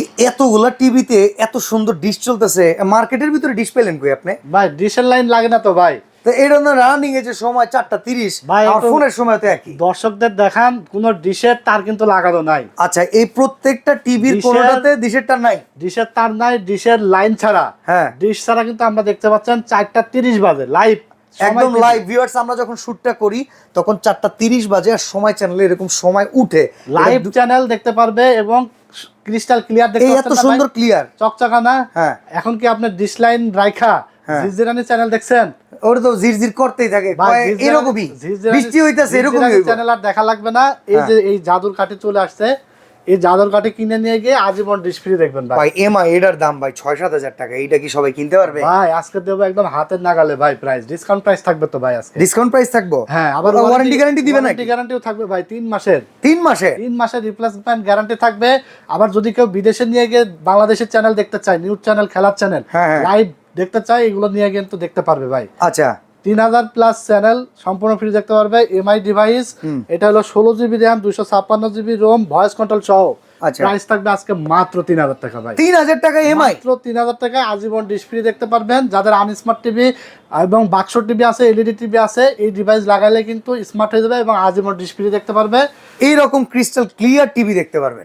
এতগুলা টিভিতে এত সুন্দর ডিশ চলতেছে মার্কেটের ভিতরে ডিশ পেলেন কই আপনি? ভাই ডিশের লাইন লাগে না তো ভাই। তো এটা না রানিং এ যে সময় চারটা তিরিশ ফোনের সময় তো একই। দর্শকদের দেখান কোন ডিশের তার কিন্তু লাগানো নাই। আচ্ছা এই প্রত্যেকটা টিভির ডিশের- কোনোটাতে ডিশেরটা নাই? ডিশের তার নাই ডিশের লাইন ছাড়া। হ্যাঁ। ডিশ ছাড়া কিন্তু আমরা দেখতে পাচ্ছেন চারটা তিরিশ বাজে লাইভ একদম লাইভ ভিউয়ার্স আমরা যখন শুটটা করি তখন চারটা তিরিশ বাজে আর সময় চ্যানেলে এরকম সময় উঠে। লাইভ চ্যানেল দেখতে পারবে এবং ক্রিস্টাল ক্লিয়ার দেখতে এত সুন্দর ক্লিয়ার চকচকা না? হ্যাঁ। এখন কি আপনার ডিসলাইন রাইখা? হ্যাঁ। জিজিরানি চ্যানেল দেখছেন? ওর তো জিরজির করতেই থাকে। এরকমই। বৃষ্টি হইতাছে এরকমই চ্যানেল আর দেখা লাগবে না। এই হ্যাঁ। যে এই জাদুর কাঠে চলে আসছে এই জাদুর কাঠি কিনে নিয়ে গিয়ে আজীবন ফ্রি দেখবেন ভাই। এমআই এটার দাম ভাই ছয় সাত হাজার টাকা। এইটা কি সবাই কিনতে পারবে? ভাই আজকে দেবো একদম হাতের নাগালে ভাই প্রাইস ডিসকাউন্ট প্রাইস থাকবে তো ভাই আজকে। ডিসকাউন্ট প্রাইস থাকব? হ্যাঁ আবার ওয়ারেন্টি গ্যারান্টি দিবে নাকি? গ্যারান্টিও থাকবে ভাই তিন মাসের। তিন মাসে তিন মাসের রিপ্লেসমেন্ট গ্যারান্টি থাকবে। আবার যদি কেউ বিদেশে নিয়ে গিয়ে বাংলাদেশের চ্যানেল দেখতে চায় নিউজ চ্যানেল খেলার চ্যানেল হ্যাঁ, হ্যাঁ। লাইভ দেখতে চায় এগুলো নিয়ে কিন্তু দেখতে পারবে ভাই। আচ্ছা। তিন হাজার প্লাস চ্যানেল সম্পূর্ণ ফ্রি দেখতে পারবে। এমআই ডিভাইস এটা হলো ষোলো জিবি র্যাম দুইশো ছাপ্পান্ন জিবি রোম ভয়েস কন্ট্রোল সহ। আচ্ছা। প্রাইস থাকবে আজকে মাত্র তিন হাজার টাকা ভাই। তিন হাজার টাকা এমআই মাত্র তিন হাজার টাকায় আজীবন ফ্রি দেখতে পারবেন। যাদের আনস্মার্ট টিভি এবং বাক্স টিভি আছে এলইডি টিভি আছে এই ডিভাইস লাগালে কিন্তু স্মার্ট হয়ে যাবে এবং আজীবন ফ্রি দেখতে পারবে। এইরকম ক্রিস্টাল ক্লিয়ার টিভি দেখতে পারবেন।